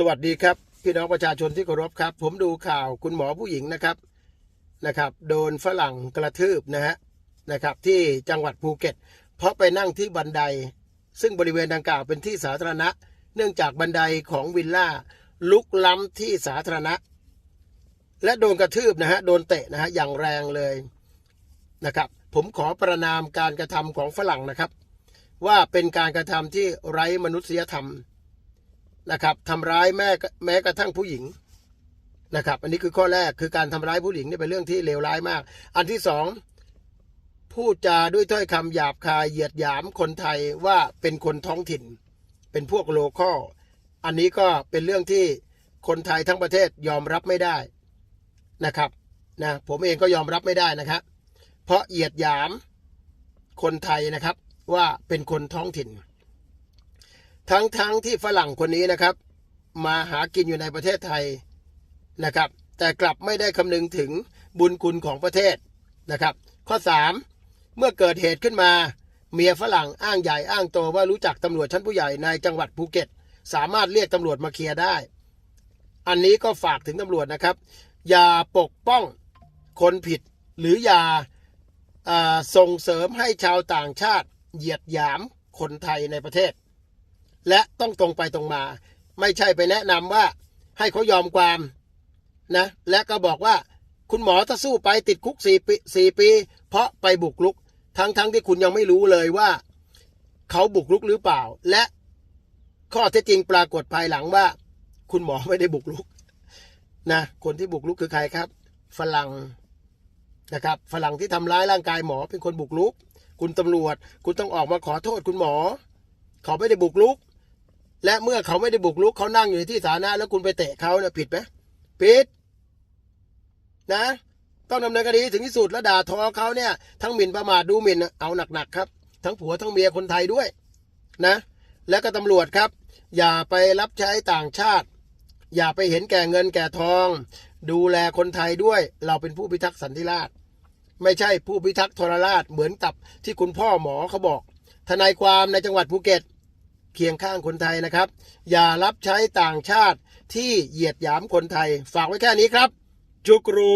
สวัสดีครับ พี่น้องประชาชนที่เคารพครับ ผมดูข่าวคุณหมอผู้หญิงนะครับนะครับ โดนฝรั่งกระทืบนะฮะนะครับ ที่จังหวัดภูเก็ต เพราะไปนั่งที่บันได ซึ่งบริเวณดังกล่าวเป็นที่สาธารณะ เนื่องจากบันไดของวิลล่าลุกล้ำที่สาธารณะ และโดนกระทืบนะฮะโดนเตะนะฮะอย่างแรงเลยนะครับ ผมขอประนามการกระทำของฝรั่งนะครับ ว่าเป็นการกระทำที่ไร้มนุษยธรรม นะครับทำร้ายแม่แม้กระทั่งผู้หญิงนะครับ อันนี้คือข้อแรกคือการทำร้ายผู้หญิงนี่เป็นเรื่องที่เลวร้ายมาก อันที่สองพูดจาด้วยถ้อยคำหยาบคายเหยียดหยามคนไทยว่าเป็นคนท้องถิ่น เป็นพวกโลคอลอันนี้ก็เป็นเรื่องที่คนไทยทั้งประเทศยอมรับไม่ได้นะครับนะผมเองก็ยอมรับไม่ได้นะครับ เพราะเหยียดหยามคนไทยนะครับว่าเป็นคนท้องถิ่น ทั้งทั้งที่ฝรั่งคนนี้นะครับ มาหากินอยู่ในประเทศไทยนะครับ แต่กลับไม่ได้คำนึงถึงบุญคุณของประเทศนะครับ ข้อ 3 เมื่อเกิดเหตุขึ้นมา เมียฝรั่งอ้างใหญ่อ้างโตว่ารู้จักตำรวจชั้นผู้ใหญ่ในจังหวัดภูเก็ต สามารถเรียกตำรวจมาเคลียร์ได้ อันนี้ก็ฝากถึงตำรวจนะครับ อย่าปกป้องคนผิดหรืออย่าอ่าส่งเสริมให้ชาวต่างชาติเหยียดหยามคนไทยในประเทศ และต้องตรงไปตรงมา ไม่ใช่ไปแนะนำว่าให้เขายอมความนะและก็บอกว่าคุณหมอถ้าสู้ไปติดคุกสี่ปีสี่ปี เพราะไปบุกรุก ทั้งทั้งที่คุณยังไม่รู้เลยว่า เขาบุกรุกหรือเปล่า และข้อเท็จจริงปรากฏภายหลังว่า คุณหมอไม่ได้บุกรุกนะคนที่บุกรุกคือใครครับ ฝรั่งนะครับฝรั่งที่ทำร้ายร่างกายหมอเป็นคนบุกรุก คุณตำรวจ คุณต้องออกมาขอโทษคุณหมอ เขาไม่ได้บุกรุก และเมื่อเขาไม่ได้บุกรุกเขานั่งอยู่ในที่สาธารณะแล้วคุณไปเตะเขาเนี่ยผิดไหมผิดนะ ต้องดำเนินคดีถึงที่สุดแล้วด่าทอเขาเนี่ย ทั้งหมิ่นประมาทดูหมิ่นเอาหนักๆครับ ทั้งผัวทั้งเมียคนไทยด้วยนะ และก็ตำรวจครับ อย่าไปรับใช้ต่างชาติ อย่าไปเห็นแก่เงินแก่ทอง ดูแลคนไทยด้วย เราเป็นผู้พิทักษ์สันติราษฎร์ไม่ใช่ผู้พิทักษ์ทรราชเหมือนกับที่คุณพ่อหมอเขาบอก ทนายความในจังหวัดภูเก็ต เคียงข้างคนไทยนะครับ อย่ารับใช้ต่างชาติที่เหยียดหยามคนไทย ฝากไว้แค่นี้ครับ จุกรู